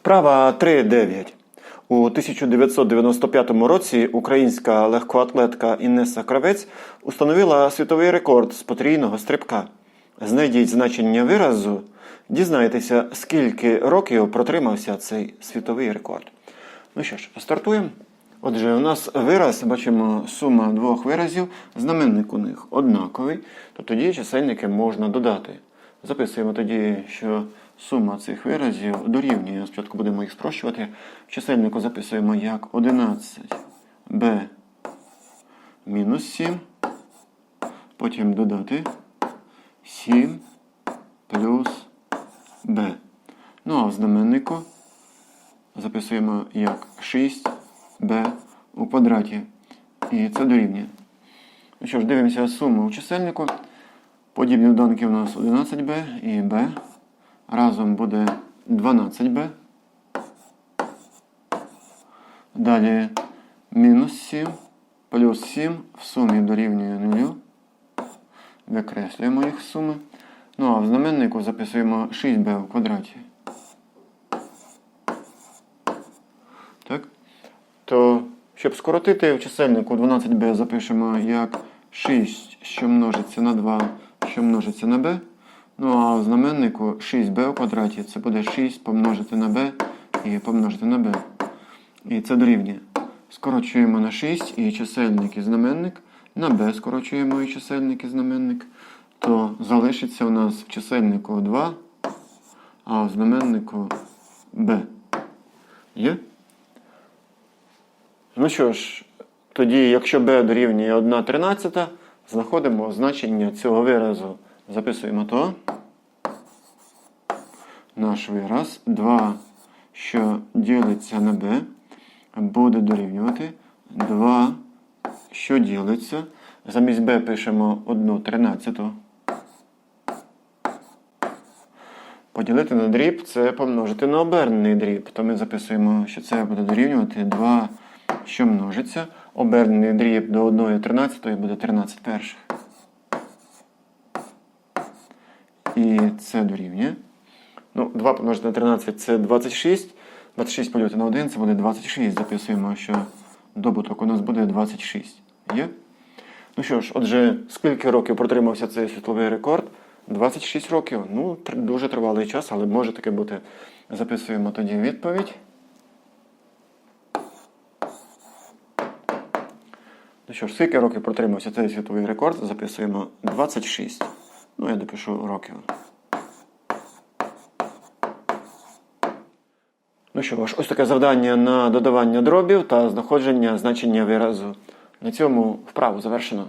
Вправа 3.9. У 1995 році українська легкоатлетка Інеса Кравець установила світовий рекорд з потрійного стрибка. Знайдіть значення виразу, дізнайтеся, скільки років протримався цей світовий рекорд. Ну що ж, стартуємо. Отже, у нас вираз, бачимо, сума двох виразів, знаменник у них однаковий, то тоді чисельники можна додати. Записуємо тоді, що сума цих виразів дорівнює. Спочатку будемо їх спрощувати. В чисельнику записуємо як 11b мінус 7. Потім додати 7 плюс b. Ну а в знаменнику записуємо як 6b у квадраті. І це дорівнює. Ну що ж, дивимося суму у чисельнику. Подібні доданки у нас 11b і b. Разом буде 12b. Далі мінус 7 плюс 7 в сумі дорівнює 0. Викреслюємо їх суми. Ну а в знаменнику записуємо 6b в квадраті. Так? То, щоб скоротити в чисельнику 12b запишемо як 6, що множиться на 2, що множиться на b. Ну а в знаменнику 6b у квадраті це буде 6 помножити на b і помножити на b. І це дорівнює. Скорочуємо на 6 і чисельник і знаменник. На b скорочуємо і чисельник і знаменник. То залишиться у нас в чисельнику 2, а в знаменнику b. Є? Ну що ж, тоді, якщо b дорівнює 1 тринадцята, знаходимо значення цього виразу. Записуємо то. Наш вираз 2, що ділиться на b, буде дорівнювати 2, що ділиться. Замість b пишемо 1 тринадцяту. Поділити на дріб це помножити на обернений дріб. То ми записуємо, що це буде дорівнювати 2, що множиться. Обернений дріб до 1 тринадцятої буде 13 перших. І це дорівнює. Ну, 2 помножити на 13 це 26. 26 поділити на 1 це буде 26. Записуємо, що добуток у нас буде 26. Є? Ну що ж, отже, скільки років протримався цей світловий рекорд? 26 років. Ну, дуже тривалий час, але може таке бути. Записуємо тоді відповідь. Ну що ж, скільки років протримався цей світовий рекорд? Записуємо 26. Ну, я допишу років. Ну що ж, ось таке завдання на додавання дробів та знаходження значення виразу. На цьому вправу завершено.